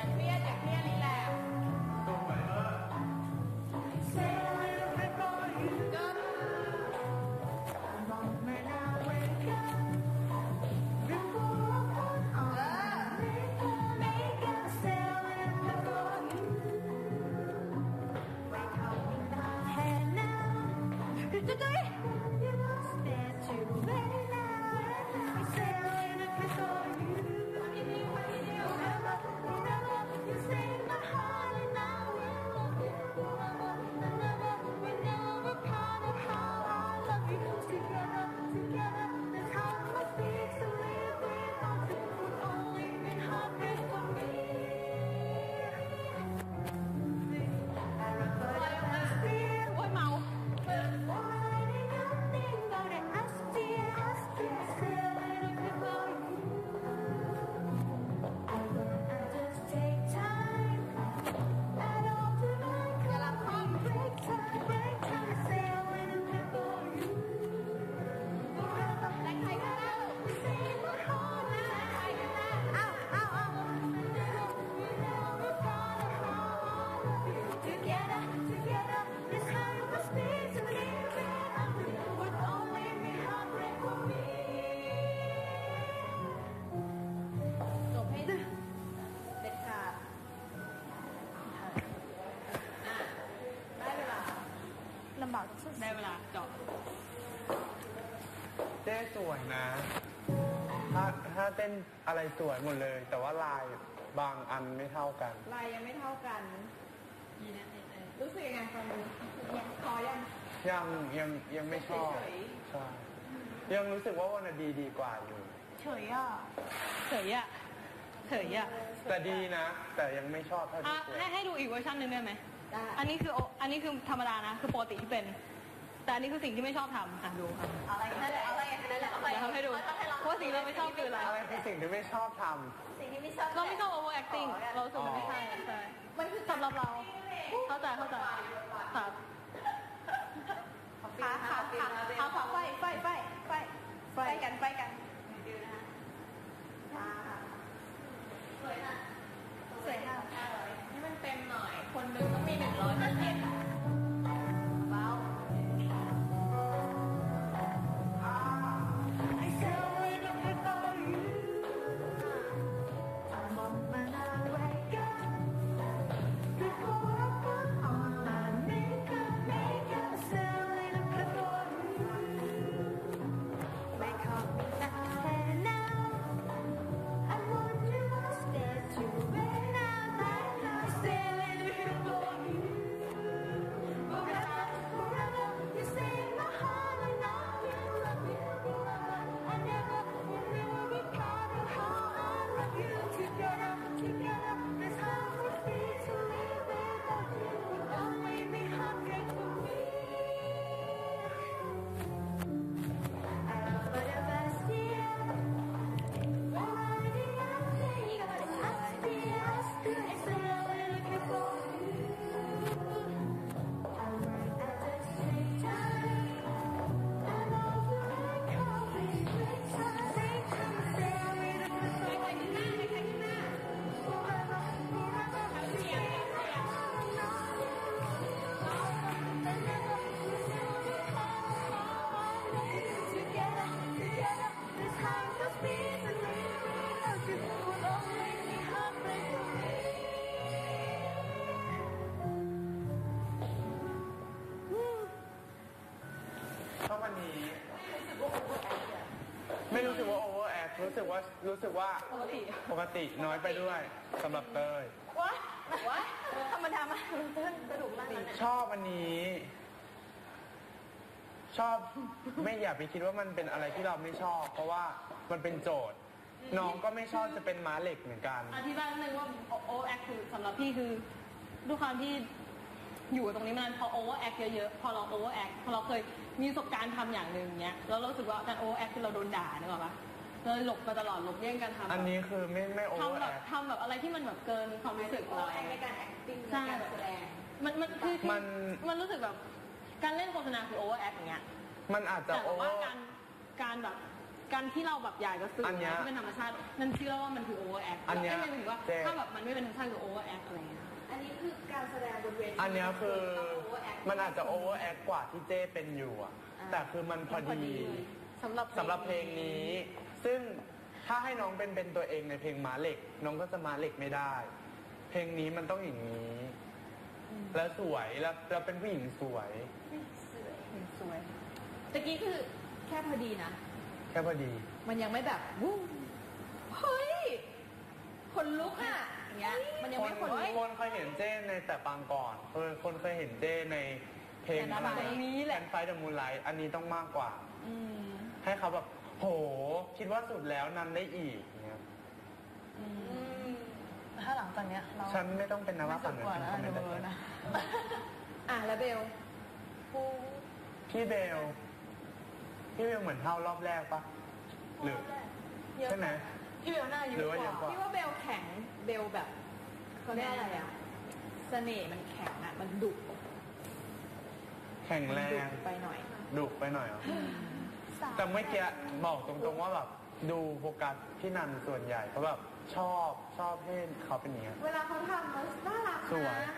อย่าเวยนะถ้าถ้าเต้นอะไรสวยหมดเลย แต่ว่าลายบางอันไม่เท่ากันลายยังไม่เท่ากันรู้สึกยังไงตอนนี้ยังพอยังยังยังยังไม่ชอบเฉยใช่ยังรู้สึกว่าวันดีดีกว่าอยู่ เฉยอะเฉยอะเฉยอะแต่ดีนะ แต่ยังไม่ชอบเท่าอะที่ควรให้ให้ดูอีกเวอร์ชันหนึ่งได้ไหมได้อันนี้คือโออันนี้คือธรรมดานะ คือปกติที่เป็น แต่อันนี้คือสิ่งที่ไม่ชอบทำอะดูค่ะอะไรนั่นแหละอะไรนั่นแหละอะไรเดี๋ยวทำให้ดูเพราะสิ่งที่เราไม่ชอบคืออะไรอะไรคือสิ่งที่ไม่ชอบทำสิ่งที่ไม่ชอบเราไม่ชอบ over acting เรารู้สึกมันไม่ใช่ใช่มันคือสำหรับเราเข้า ร์แอครู้สึกว่ารู้สึกว่าปกติปกติน้อยไปด้วยสำหรับเต้ยวะวะธรรมดามากเต้นกระดูกมากชอบวันนี้ ชอบไม่อย่าไปคิดว่ามันเป็นอะไรที่เราไม่ชอบ เพราะว่ามันเป็นโจทย์ น้องก็ไม่ชอบจะเป็นม้าเหล็กเหมือนกัน อธิบายนิดนึงว่าโอเวอร์แอคคือสำหรับพี่คือด้วยความที่อยู่ตรงนี้มานานพอโอเวอร์แอคเยอะๆ พอเราโอเวอร์แอคพอเราเคยมีประสบการณ์ทำอย่างหนึ่งเนี้ยแล้วเรารู้สึกว่าการโอเวอร์แอคคือเราโดนด่านึกออกปะ เราเลยหลบมาตลอดหลบเลี่ยงการทำอันนี้คือไม่ไม่โอเวอทำร์แบแอบคทำแบบอะไรที่มันแบบเกินความรู้สึกเรา ในการ acting ในใช่การแสดง มันมันคือคือมัน มันรู้สึกแบบการเล่นโฆษณาคือโอเวอร์แอคอย่างเงี้ย มันอาจจะแต่โอเวอว่าร์ การการแบบการที่เราแบบอยากจะสื่ออัอะนไรเนี้ยที่เป็นธรรมชาตินั่นเชื่อว่ามันคือ overact อันเนี้ยไม่หมายถึงว่าเจ๊ ถ้าแบบมันไม่เป็นธรรมชาติคือ overact อะไรเงี้ยอันนี้คือการแสดงบนเวทีอันเนี้ยคือต้อง overact มันอาจจะโอเวอร์แอคกว่าที่เจ้เป็นอยู่อะแต่คือมันพอดีสำหรับสำหรับเพลงนี้ ซึ่งถ้าให้น้องเป็นเป็นตัวเองในเพลงม้าเหล็ก น้องก็จะม้าเหล็กไม่ได้ เพลงนี้มันต้องอย่างนี้ แล้วสวยแล้วแล้วเป็นผู้หญิงสวยสวยตะกี้คือแค่พอดีนะ แค่พอดี มันยังไม่แบบวู้เฮ้ยคนลุกอะอย่างเงี้ยมันยังคนไม่คนลุกคนเคยเห็นเจ้ในแต่ปางก่อนเคยคนเคยเห็นเจ้ในเพลงแต่อะไรละเพลงนี้แหละแอนไฟเดอะมูนไลท์อันนี้ต้องมากกว่าอืมให้เขาแบบ โห คิดว่าสุดแล้วนันได้อีกเนี่ยอืมถ้าหลังจากเนี้ยเราฉันไม่ต้องเป็นนวฝั่งกว่าฉันนะก็ไม่เดี๋ยวได้เบอร์นะอะแล้วเบลปูพี่เบลพี่เบลเหมือนเท่ารอบแรกปะหรือใช่ไหมพี่เบลหน้าอายุหรือว่าเยกอะกว่าว่าพี่ว่าเบลแข็งเบลแบบเขาเรียกอะไรอะเสน่ห์มันแข็งอะ มันดุแข็งแรดุงไปหน่อยดุไปหน่อยเหรอ แต่เมื่อกี้บอกตรงๆว่าแบบดูโฟกัสพี่นันส่วนใหญ่เขาแบบชอบชอบให้เขาเป็นอย่างเงี้ยเวลาเขาทำมันน่ารักสวยนะ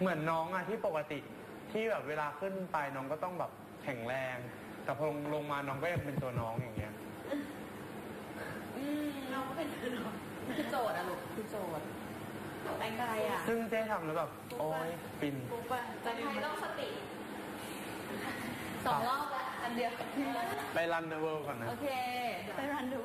เหมือนน้องอะที่ปกติที่แบบเวลาขึ้นไปน้องก็ต้องแบบแข็งแรง แต่พอลงลงมาน้องก็ยังเป็นตัวน้องอย่างเงี้ยอืมเราก็เป็นคือโจทย์อะลูกคือโจทย์แต่งกายอะซึ่งเจ๊ทำแล้วแบบโอ้ยฟินปุ๊บอะแต่ไทยต้องสติสองรอบละ อันเดียว ไปรันเดอะเวิลด์ก่อนนะ โอเค ไปรันดู